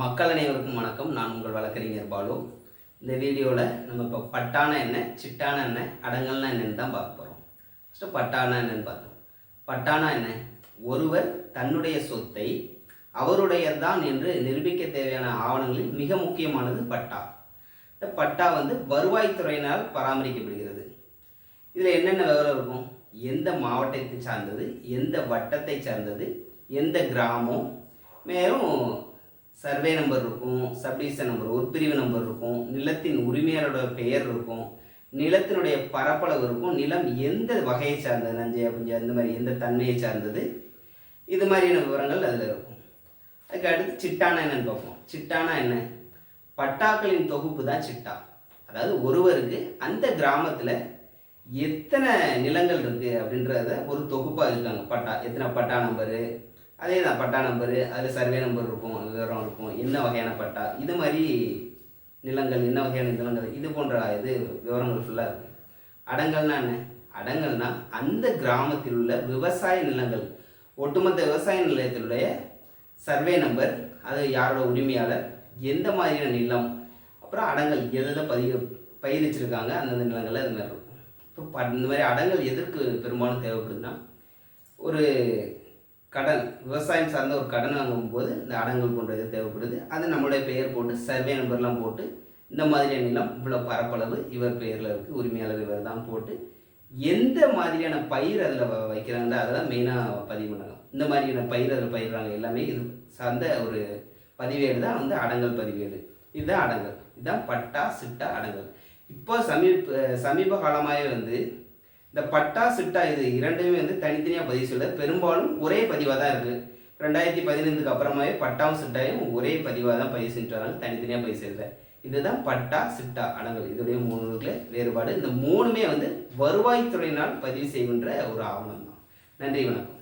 மக்கள் அனைவருக்கும் வணக்கம். நான் உங்கள் வழக்கறிஞர் பாலு. இந்த வீடியோவில் நம்ம இப்போ பட்டான எண்ணெய் சிட்டான எண்ணெய் அடங்கல்னா என்னென்னு தான் பார்க்க போகிறோம் ஃபஸ்ட்டு பட்டானா என்னன்னு பார்த்தோம். பட்டானா என்ன ஒருவர் தன்னுடைய சொத்தை அவருடையதான் என்று நிரூபிக்க தேவையான ஆவணங்களில் மிக முக்கியமானது பட்டா. இந்த பட்டா வந்து வருவாய்த்துறையினால் பராமரிக்கப்படுகிறது. இதில் என்னென்ன விவரம் இருக்கும்? எந்த மாவட்டத்தை சார்ந்தது? எந்த வட்டத்தை சார்ந்தது? எந்த கிராமம்? மேலும் சர்வே நம்பர் இருக்கும் சப்டிவிஷன் நம்பர் உட்பிரிவு நம்பர் இருக்கும் நிலத்தின் உரிமையாளரோட பெயர் இருக்கும் நிலத்தினுடைய பரப்பளவு இருக்கும் நிலம் எந்த வகையை சார்ந்தது நஞ்சை அப்படிஞ்சு அந்த மாதிரி எந்த தன்மையை சார்ந்தது இது மாதிரியான விவரங்கள் அதில் இருக்கும். அதுக்கு அடுத்து சிட்டானா என்னன்னு பார்ப்போம். சிட்டானா என்ன? பட்டாக்களின் தொகுப்பு தான் சிட்டா. அதாவது ஒருவருக்கு அந்த கிராமத்தில் எத்தனை நிலங்கள் இருக்குது அப்படின்றத ஒரு தொகுப்பாக இருக்காங்க பட்டா எத்தனை பட்டா நம்பரு அதே தான் பட்டா நம்பரு அதில் சர்வே நம்பர் இருக்கும் விவரம் இருக்கும் என்ன வகையான பட்டா இது மாதிரி நிலங்கள் என்ன வகையான நிலங்கள் இது போன்ற இது விவரங்கள் ஃபுல்லாக இருக்கும் அடங்கல்னா என்ன? அடங்கல்னா அந்த கிராமத்தில் உள்ள விவசாய நிலங்கள். ஒட்டுமொத்த விவசாய நிலையத்தினுடைய சர்வே நம்பர் அது யாரோட உரிமையாளர் எந்த மாதிரியான நிலம் அப்புறம் அடங்கல் எதை பதிவு பயிரிச்சிருக்காங்க அந்தந்த நிலங்களில் அது மாதிரி இருக்கும். இப்போ ப இந்த மாதிரி அடங்கல் எதற்கு பெரும்பாலும் தேவைப்படுதுன்னா ஒரு கடன் விவசாயம் சார்ந்த ஒரு கடன் வாங்கும்போது இந்த அடங்கல் போன்ற இது தேவைப்படுது. அது நம்மளுடைய பெயர் போட்டு சர்வே நம்பர்லாம் போட்டு இந்த மாதிரியான நிலம் இவ்வளோ பரப்பளவு இவர் பெயரில் இருக்குது உரிமையாளர் இவர் தான் போட்டு எந்த மாதிரியான பயிர் அதில் வைக்கிறாங்களோ அதை தான் மெயினாக பதிவு பண்ணலாம். இந்த மாதிரியான பயிர் அதில் பயிர்றாங்க எல்லாமே இது சார்ந்த ஒரு பதிவேடு தான் வந்து அடங்கல் பதிவேடு. இதுதான் அடங்கல். இதுதான் பட்டா சிட்டா அடங்கல். இப்போ சமீப சமீப காலமாகவே வந்து இந்த பட்டா சிட்டா இது இரண்டுமே வந்து தனித்தனியாக பதிவு செய்யலை பெரும்பாலும் ஒரே பதிவாக தான் இருக்குது ரெண்டாயிரத்தி பதினைந்துக்கு அப்புறமாவே பட்டாவும் சிட்டாயும் ஒரே பதிவாக தான் பதிவு செஞ்சுட்டு வராங்க. தனித்தனியாக பதிவு செய்யல இதுதான் பட்டா சிட்டா அடங்கல் இதோடைய மூணுக்குள்ள வேறுபாடு. இந்த மூணுமே வந்து வருவாய்த்துறையினால் பதிவு செய்கின்ற ஒரு ஆவணம் தான் நன்றி வணக்கம்.